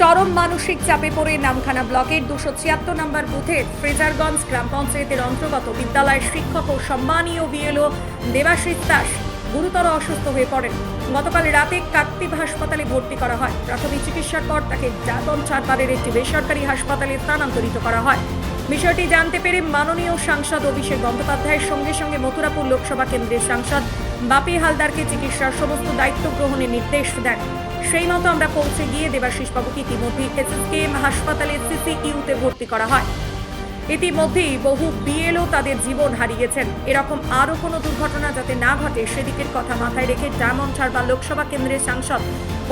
চরম মানসিক চাপে পড়ে নামখানা ব্লকের দুশো ছিয়াত্তর নম্বর বুথের ফ্রেজারগঞ্জ গ্রাম পঞ্চায়েতের অন্তর্গত বিদ্যালয়ের শিক্ষক ও সম্মানীয় বিএলও দেবাশিস দাস গুরুতর অসুস্থ হয়ে পড়েন। গতকাল রাতে কাকদ্বীপ হাসপাতালে ভর্তি করা হয়। প্রাথমিক চিকিৎসার পর তাকে জাতন চারবারের একটি বেসরকারি হাসপাতালে স্থানান্তরিত করা হয়। বিষয়টি জানতে পেরে মাননীয় সাংসদ অভিষেক বন্দ্যোপাধ্যায়ের সঙ্গে সঙ্গে মথুরাপুর লোকসভা কেন্দ্রের সাংসদ বাপি হালদারকে চিকিৎসার সমস্ত দায়িত্ব গ্রহণের নির্দেশ দেন। সেই মতো আমরা পৌঁছে গিয়ে দেবাশিস বাবুকে ইতিমধ্যে এসএসকেএম হাসপাতালে সিসিইউতে ভর্তি করা হয়। ইতিমধ্যেই বহু বিএলও তাদের জীবন হারিয়েছেন। এরকম আরও কোনো দুর্ঘটনা যাতে না ঘটে, সেদিকের কথা মাথায় রেখে ডায়মন্ড হারবার লোকসভা কেন্দ্রের সাংসদ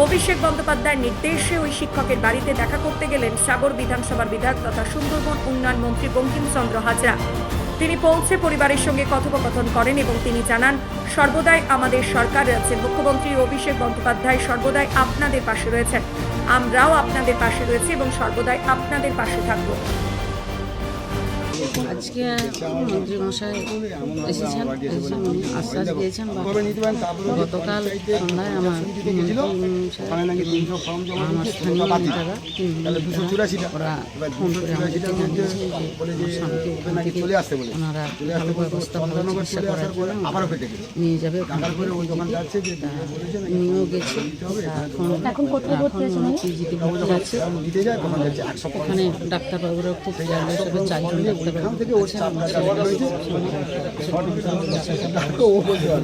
অভিষেক বন্দ্যোপাধ্যায়ের নির্দেশে ওই শিক্ষকের বাড়িতে দেখা করতে গেলেন সাগর বিধানসভার বিধায়ক তথা সুন্দরবন উন্নয়ন মন্ত্রী বঙ্কিমচন্দ্র হাজরা। তিনি পৌঁছে পরিবারের সঙ্গে কথোপকথন করেন এবং তিনি জানান, সর্বদাই আমাদের সরকার রাজ্যের মুখ্যমন্ত্রী অভিষেক বন্দ্যোপাধ্যায় সর্বদাই আপনাদের পাশে রয়েছেন। আমরাও আপনাদের পাশে রয়েছি এবং সর্বদাই আপনাদের পাশে থাকব। আজকে মন্ত্রী মশাই এসেছেন, এসে উনি আশ্বাস দিয়েছেন গতকাল সন্ধ্যায় আমার আমার স্থানীয় নেতারা ওখান ওনারা ভালো ব্যবস্থা চিকিৎসা করার জন্য নিয়ে যাবে ওখান নিয়েও গেছে এখন এখন পিজিতে ভর্তি আছে ওখানে থেকে চারজন ডাক্তারবাবু আছেন